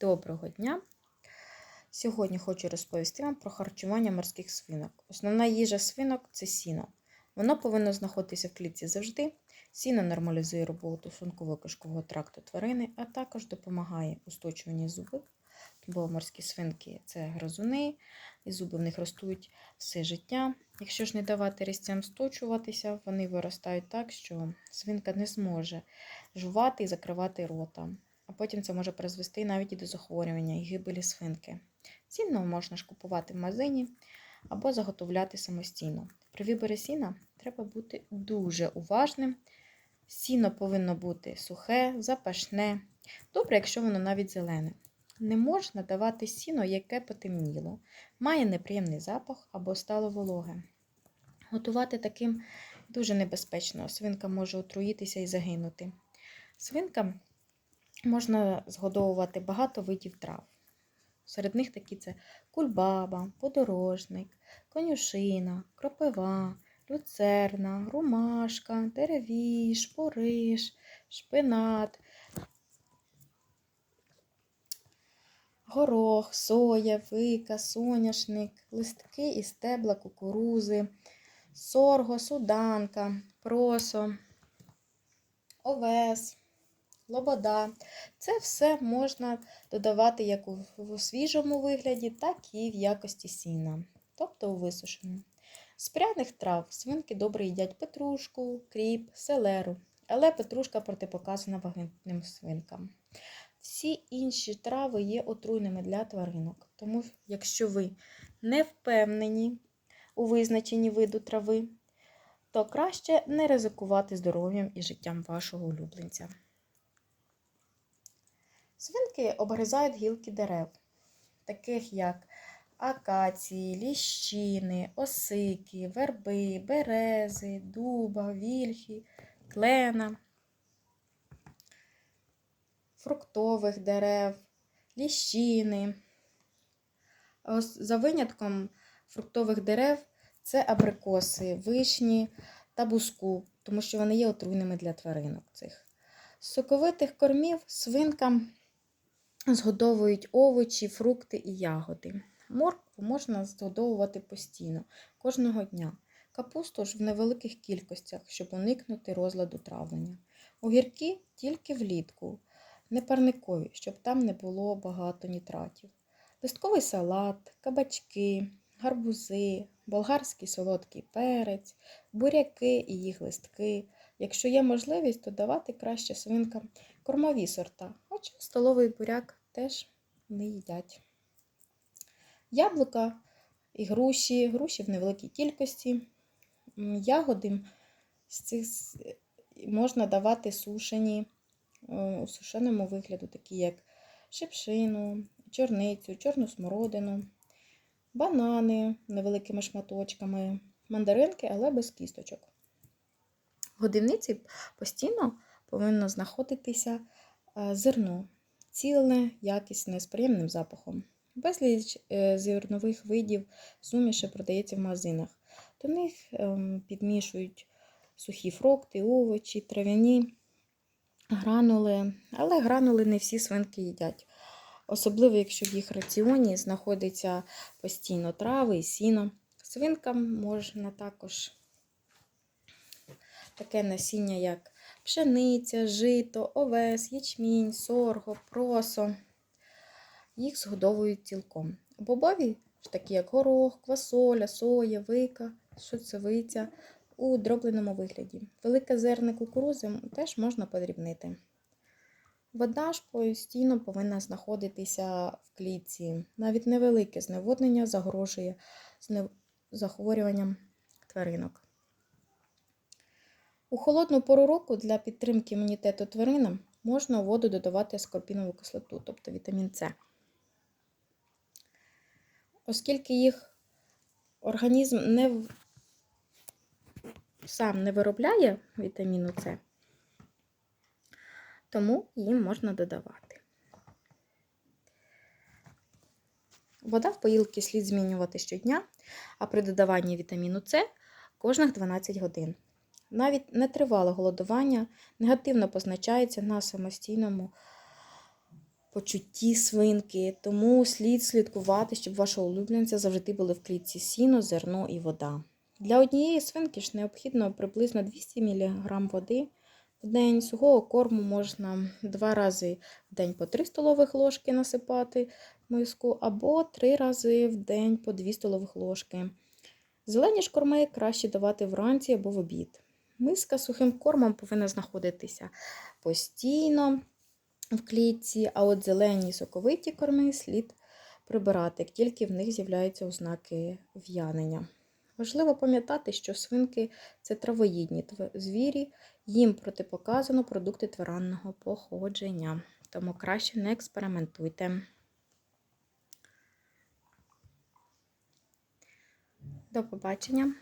Доброго дня! Сьогодні хочу розповісти вам про харчування морських свинок. Основна їжа свинок це сіно. Воно повинно знаходитися в клітці завжди. Сіно нормалізує роботу шлунково-кишкового тракту тварини, а також допомагає устойчуванні зубів, бо морські свинки це гризуни, і зуби в них ростуть все життя. Якщо ж не давати різцям сточуватися, вони виростають так, що свинка не зможе жувати і закривати рота потім це може призвести навіть і до захворювання і гибелі свинки. Сіно можна ж купувати в магазині або заготовляти самостійно. При виборі сіна треба бути дуже уважним. Сіно повинно бути сухе, запашне. Добре, якщо воно навіть зелене. Не можна давати сіно, яке потемніло, має неприємний запах або стало вологе. Готувати таким дуже небезпечно. Свинка може отруїтися і загинути. Свинка можна згодовувати багато видів трав. Серед них такі це кульбаба, подорожник, конюшина, кропива, люцерна, ромашка, деревіш, пориш, шпинат, горох, соя, вика, соняшник, листки і стебла кукурузи, сорго, суданка, просо, овес лобода. Це все можна додавати як у свіжому вигляді, так і в якості сіна, тобто у висушеному. З пряних трав свинки добре їдять петрушку, кріп, селеру, але петрушка протипоказана вагітним свинкам. Всі інші трави є отруйними для тваринок. Тому, якщо ви не впевнені у визначенні виду трави, то краще не ризикувати здоров'ям і життям вашого улюбленця. Свинки обгризають гілки дерев, таких як акації, ліщини, осики, верби, берези, дуба, вільхи, клена, фруктових дерев, ліщини. За винятком фруктових дерев це абрикоси, вишні та буску, тому що вони є отруйними для тваринок цих. З соковитих кормів свинкам згодовують овочі, фрукти і ягоди. Моркву можна згодовувати постійно, кожного дня. Капусту ж в невеликих кількостях, щоб уникнути розладу травлення. Огірки тільки влітку, не парникові, щоб там не було багато нітратів. Листковий салат, кабачки, гарбузи, болгарський солодкий перець, буряки і їх листки. Якщо є можливість, то давати краще свинкам кормові сорта, хоча столовий буряк теж не їдять. Яблука і груші, груші в невеликій кількості. Ягоди з цих можна давати сушені у сушеному вигляду, такі як шипшину, чорницю, чорну смородину, банани невеликими шматочками, мандаринки, але без кісточок. Годівниці постійно повинно знаходитися е, зерно, ціле, якісне, з приємним запахом. Безліч е, зернових видів суміші продається в магазинах. До них ем, підмішують сухі фрукти, овочі, трав'яні гранули, але гранули не всі свинки їдять. Особливо, якщо в їх раціоні знаходиться постійно трави і сіно. Свинкам можна також таке насіння, як пшениця, жито, овес, ячмінь, сорго, просо. Їх згодовують цілком. Бобові ж такі, як горох, квасоля, соя, вика, шуцевиця у дробленому вигляді. Велике зерне кукурузи теж можна подрібнити. Вода ж постійно повинна знаходитися в клітці. Навіть невелике зневоднення загрожує захворюванням тваринок. У холодну пору року для підтримки імунітету тваринам можна у воду додавати аскорбінову кислоту, тобто вітамін С. Оскільки їх організм не сам не виробляє вітаміну С, тому їм можна додавати. Вода в поїлки слід змінювати щодня, а при додаванні вітаміну С кожних 12 годин. Навіть нетривале голодування негативно позначається на самостійному почутті свинки, тому слід слідкувати, щоб вашого улюбленця завжди були в клітці сіно, зерно і вода. Для однієї свинки ж необхідно приблизно 200 мг води в день. Сухого корму можна два рази в день по 3 столових ложки насипати миску, або три рази в день по 2 столових ложки. Зелені ж корми краще давати вранці або в обід. Миска з сухим кормом повинна знаходитися постійно в клітці, а от зелені соковиті корми слід прибирати, як тільки в них з'являються ознаки в'янення. Важливо пам'ятати, що свинки це травоїдні звірі, їм протипоказано продукти тваринного походження. Тому краще не експериментуйте. До побачення!